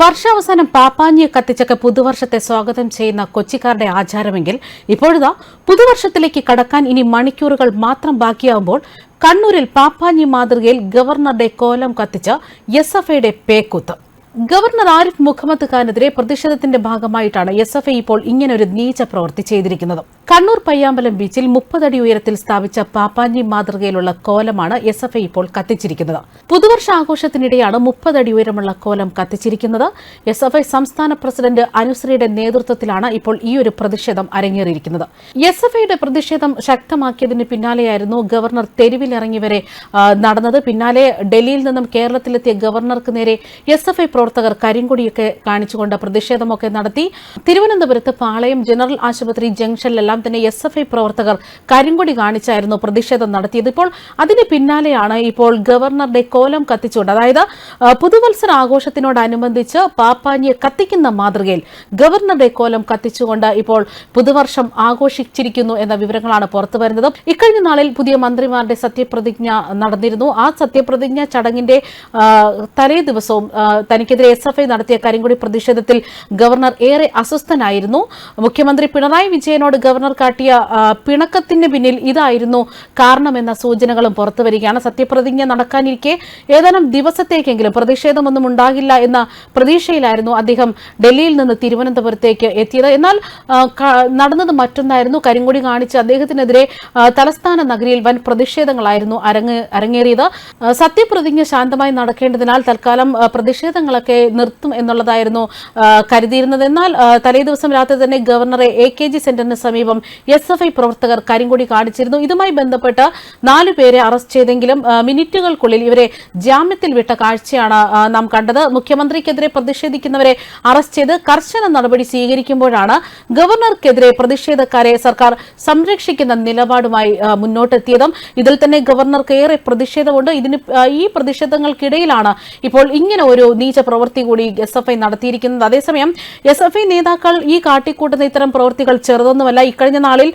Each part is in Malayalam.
വർഷാവസാനം പാപ്പാഞ്ഞിയെ കത്തിച്ചൊക്കെ പുതുവർഷത്തെ സ്വാഗതം ചെയ്യുന്ന കൊച്ചിക്കാരുടെ ആചാരമെങ്കിൽ ഇപ്പോഴതാ പുതുവർഷത്തിലേക്ക് കടക്കാൻ ഇനി മണിക്കൂറുകൾ മാത്രം ബാക്കിയാവുമ്പോൾ കണ്ണൂരിൽ പാപ്പാഞ്ഞി മാതൃകയിൽ ഗവർണറുടെ കോലം കത്തിച്ച എസ് എഫ് ഐയുടെ പേക്കൂത്ത്. ഗവർണർ ആരിഫ് മുഹമ്മദ് ഖാനെതിരെ പ്രതിഷേധത്തിന്റെ ഭാഗമായിട്ടാണ് എസ് എഫ് ഐ ഇപ്പോൾ ഇങ്ങനൊരു നീച്ച പ്രവൃത്തി ചെയ്തിരിക്കുന്നത്. കണ്ണൂർ പയ്യാമ്പലം ബീച്ചിൽ മുപ്പതടി ഉയരത്തിൽ സ്ഥാപിച്ച പാപ്പാഞ്ഞി മാതൃകയിലുള്ള കോലമാണ് എസ് എഫ് ഐ ഇപ്പോൾ കത്തിച്ചിരിക്കുന്നത്. പുതുവർഷ ആഘോഷത്തിനിടെയാണ് മുപ്പതടി ഉയരമുള്ള കോലം കത്തിച്ചിരിക്കുന്നത്. എസ് എഫ് ഐ സംസ്ഥാന പ്രസിഡന്റ് അനുശ്രീയുടെ നേതൃത്വത്തിലാണ് ഇപ്പോൾ ഈ ഒരു പ്രതിഷേധം അരങ്ങേറിയിരിക്കുന്നത്. എസ് എഫ് ഐയുടെ പ്രതിഷേധം ശക്തമാക്കിയതിന് പിന്നാലെയായിരുന്നു ഗവർണർ തെരുവിലിറങ്ങിവരെ നടന്നത്. പിന്നാലെ ഡൽഹിയിൽ നിന്നും കേരളത്തിലെത്തിയ ഗവർണർക്ക് നേരെ എസ് എഫ് ഐ പ്രവർത്തകർ കരിങ്കൊടിയൊക്കെ കാണിച്ചുകൊണ്ട് പ്രതിഷേധമൊക്കെ നടത്തി. തിരുവനന്തപുരത്ത് പാളയം ജനറൽ ആശുപത്രി ജംഗ്ഷനിലെല്ലാം തന്നെ എസ് എഫ് ഐ പ്രവർത്തകർ കരിങ്കൊടി കാണിച്ചായിരുന്നു പ്രതിഷേധം നടത്തിയത്. ഇപ്പോൾ അതിന് പിന്നാലെയാണ് ഇപ്പോൾ ഗവർണറുടെ കോലം കത്തിച്ചുകൊണ്ട് അതായത് പുതുവത്സര ആഘോഷത്തിനോടനുബന്ധിച്ച് പാപ്പാഞ്ഞിയെ കത്തിക്കുന്ന മാതൃകയിൽ ഗവർണറുടെ കോലം കത്തിച്ചുകൊണ്ട് ഇപ്പോൾ പുതുവർഷം ആഘോഷിച്ചിരിക്കുന്നു എന്ന വിവരങ്ങളാണ് പുറത്തു വരുന്നത്. ഇക്കഴിഞ്ഞ നാളിൽ പുതിയ മന്ത്രിമാരുടെ സത്യപ്രതിജ്ഞ നടന്നിരുന്നു. ആ സത്യപ്രതിജ്ഞ ചടങ്ങിന്റെ തലേ ദിവസവും ആ, തനിക്കെതിരെ എസ് എഫ് ഐ നടത്തിയ കരിങ്കുടി പ്രതിഷേധത്തിൽ ഗവർണർ ഏറെ അസ്വസ്ഥനായിരുന്നു. മുഖ്യമന്ത്രി പിണറായി വിജയനോട് ഗവർണർ കാട്ടിയ പിണക്കത്തിന് പിന്നിൽ ഇതായിരുന്നു കാരണമെന്ന സൂചനകളും പുറത്തുവരികയാണ് സത്യപ്രതിജ്ഞ നടക്കാനിരിക്കെ ഏതാനും ദിവസത്തേക്കെങ്കിലും പ്രതിഷേധമൊന്നും ഉണ്ടാകില്ല എന്ന പ്രതീക്ഷയിലായിരുന്നു അദ്ദേഹം ഡൽഹിയിൽ നിന്ന് തിരുവനന്തപുരത്തേക്ക് എത്തിയത്. എന്നാൽ നടന്നത് മറ്റൊന്നായിരുന്നു. കരിങ്കൊടി കാണിച്ച് അദ്ദേഹത്തിനെതിരെ തലസ്ഥാന നഗരിയിൽ വൻ പ്രതിഷേധങ്ങളായിരുന്നു അരങ്ങ് അരങ്ങേറിയത്. സത്യപ്രതിജ്ഞ ശാന്തമായി നടക്കേണ്ടതിനാൽ തൽക്കാലം ആ, പ്രതിഷേധങ്ങളൊക്കെ നിർത്തും എന്നുള്ളതായിരുന്നു കരുതിയിരുന്നത്. എന്നാൽ തലേദിവസം രാത്രി തന്നെ ഗവർണറെ എ കെ ജി സെന്ററിന് സമീപം എസ് എഫ് ഐ പ്രവർത്തകർ കരിങ്കൊടി കാണിച്ചിരുന്നു. ഇതുമായി ബന്ധപ്പെട്ട് നാലു പേരെ അറസ്റ്റ് ചെയ്തെങ്കിലും മിനിറ്റുകൾക്കുള്ളിൽ ഇവരെ ജാമ്യത്തിൽ വിട്ട കാഴ്ചയാണ് നാം കണ്ടത്. മുഖ്യമന്ത്രിക്കെതിരെ പ്രതിഷേധിക്കുന്നവരെ അറസ്റ്റ് ചെയ്ത് കർശന നടപടി സ്വീകരിക്കുമ്പോഴാണ് ഗവർണർക്കെതിരെ പ്രതിഷേധക്കാരെ സർക്കാർ സംരക്ഷിക്കുന്ന നിലപാടുമായി മുന്നോട്ടെത്തിയതും. ഇതിൽ തന്നെ ഗവർണർക്ക് ഏറെ പ്രതിഷേധമുണ്ട്. ഇതിന് ഈ പ്രതിഷേധങ്ങൾക്കിടയിലാണ് ഇപ്പോൾ ഇങ്ങനെ ഒരു നീച പ്രവൃത്തി കൂടി എസ് എഫ് ഐ നടത്തിയിരിക്കുന്നത്. അതേസമയം എസ് എഫ് ഐ നേതാക്കൾ ഈ കാട്ടിക്കൂട്ടുന്ന ഇത്തരം പ്രവൃത്തികൾ ചെറുതൊന്നുമല്ല. ഇക്കഴിഞ്ഞ നാളിൽ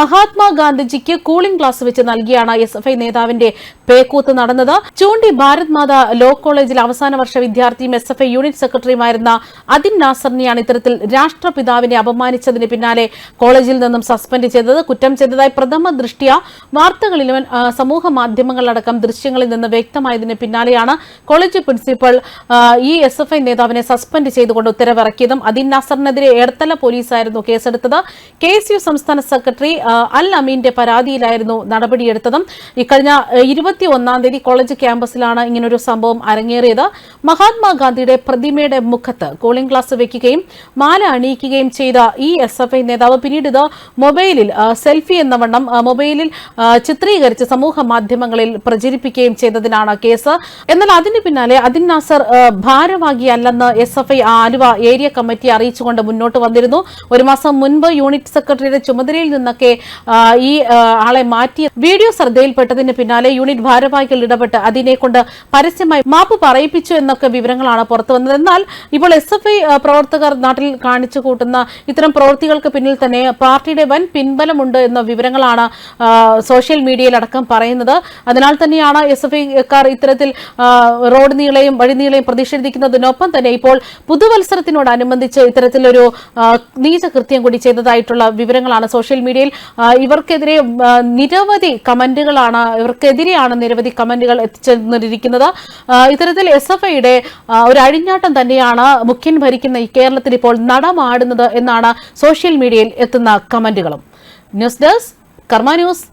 മഹാത്മാഗാന്ധിജിക്ക് കൂളിംഗ് ക്ലാസ് വെച്ച് നൽകിയാണ് എസ് എഫ് ഐ നേതാവിന്റെ പേക്കൂത്ത് നടന്നത്. ചൂണ്ടി ഭാരത് മാത ലോ കോളേജിൽ അവസാന വർഷ വിദ്യാർത്ഥിയും എസ് എഫ് ഐ യൂണിറ്റ് സെക്രട്ടറിയുമായിരുന്ന അതിൻ നാസറിനെയാണ് ഇത്തരത്തിൽ രാഷ്ട്രപിതാവിനെ അപമാനിച്ചതിന് പിന്നാലെ കോളേജിൽ നിന്നും സസ്പെൻഡ് ചെയ്തത്. കുറ്റം ചെയ്തതായി പ്രഥമ ദൃഷ്ടിയ വാർത്തകളിലും സമൂഹ മാധ്യമങ്ങളിലടക്കം ദൃശ്യങ്ങളിൽ നിന്ന് വ്യക്തമായതിന് പിന്നാലെയാണ് കോളേജ് പ്രിൻസിപ്പൽ ഈ എസ് എഫ് ഐ നേതാവിനെ സസ്പെൻഡ് ചെയ്തുകൊണ്ട് ഉത്തരവിറക്കിയതും അദീൻ നാസറിനെതിരെ എടത്തല പോലീസായിരുന്നു കേസെടുത്തത്. കെ എസ് യു സംസ്ഥാന സെക്രട്ടറി അൽ അമീന്റെ പരാതിയിലായിരുന്നു നടപടിയെടുത്തതും. ഇക്കഴിഞ്ഞ ഇരുപത്തി ഒന്നാം തീയതി കോളേജ് ക്യാമ്പസിലാണ് ഇങ്ങനൊരു സംഭവം അരങ്ങേറിയത്. മഹാത്മാഗാന്ധിയുടെ പ്രതിമയുടെ മുഖത്ത് കൂളിംഗ് ഗ്ലാസ് വെക്കുകയും മാല അണിയിക്കുകയും ചെയ്ത ഈ എസ് എഫ് ഐ നേതാവ് പിന്നീട് ഇത് മൊബൈലിൽ സെൽഫി എന്ന വണ്ണം മൊബൈലിൽ ചിത്രീകരിച്ച് സമൂഹ മാധ്യമങ്ങളിൽ പ്രചരിപ്പിക്കുകയും ചെയ്തതിനാണ് കേസ്. എന്നാൽ അതിന് പിന്നാലെ Adeen Nasar ഭാരവാഹിയല്ലെന്ന് S F I Aluva area committee അറിയിച്ചുകൊണ്ട് മുന്നോട്ട് വന്നിരുന്നു. ഒരു മാസം മുൻപ് യൂണിറ്റ് സെക്രട്ടറിയുടെ ചുമതലയിൽ നിന്നൊക്കെ ഈ ആളെ മാറ്റിയ വീഡിയോ ശ്രദ്ധയിൽപ്പെട്ടതിന് പിന്നാലെ യൂണിറ്റ് ഭാരവാഹികൾ ഇടപെട്ട് അതിനെ കൊണ്ട് പരസ്യമായി മാപ്പ് പറയിപ്പിച്ചു എന്നൊക്കെ വിവരങ്ങളാണ് പുറത്തു വന്നത്. എന്നാൽ ഇപ്പോൾ എസ് എഫ് ഐ പ്രവർത്തകർ നാട്ടിൽ കാണിച്ചു കൂട്ടുന്ന ഇത്തരം പ്രവൃത്തികൾക്ക് പിന്നിൽ തന്നെ പാർട്ടിയുടെ വൻ പിൻബലമുണ്ട് എന്ന വിവരങ്ങളാണ് സോഷ്യൽ മീഡിയയിലടക്കം പറയുന്നത്. അതിനാൽ തന്നെയാണ് എസ് എഫ് ഐക്കാർ ഇത്തരത്തിൽ റോഡ് നീളെയും വഴി നീളെയും പ്രതിഷേധിക്കുന്നതിനൊപ്പം തന്നെ ഇപ്പോൾ പുതുവത്സരത്തിനോടനുബന്ധിച്ച് ഇത്തരത്തിലൊരു നീചകൃത്യം കൂടി ചെയ്തതായിട്ടുള്ള വിവരങ്ങളാണ് സോഷ്യൽ മീഡിയയിൽ. ഇവർക്കെതിരെ നിരവധി കമന്റുകളാണ് ഇവർക്കെതിരെയാണ് നിരവധി കമന്റുകൾ എത്തിച്ചേർന്നിരിക്കുന്നത്. ഇത്തരത്തിൽ എസ് എഫ് ഐയുടെ ഒരു അഴിഞ്ഞാട്ടം തന്നെയാണ് മുഖ്യൻ ഭരിക്കുന്ന ഈ കേരളത്തിൽ ഇപ്പോൾ നടമാടുന്നത് എന്നാണ് സോഷ്യൽ മീഡിയയിൽ എത്തുന്ന കമന്റുകളും. News desk Karma news.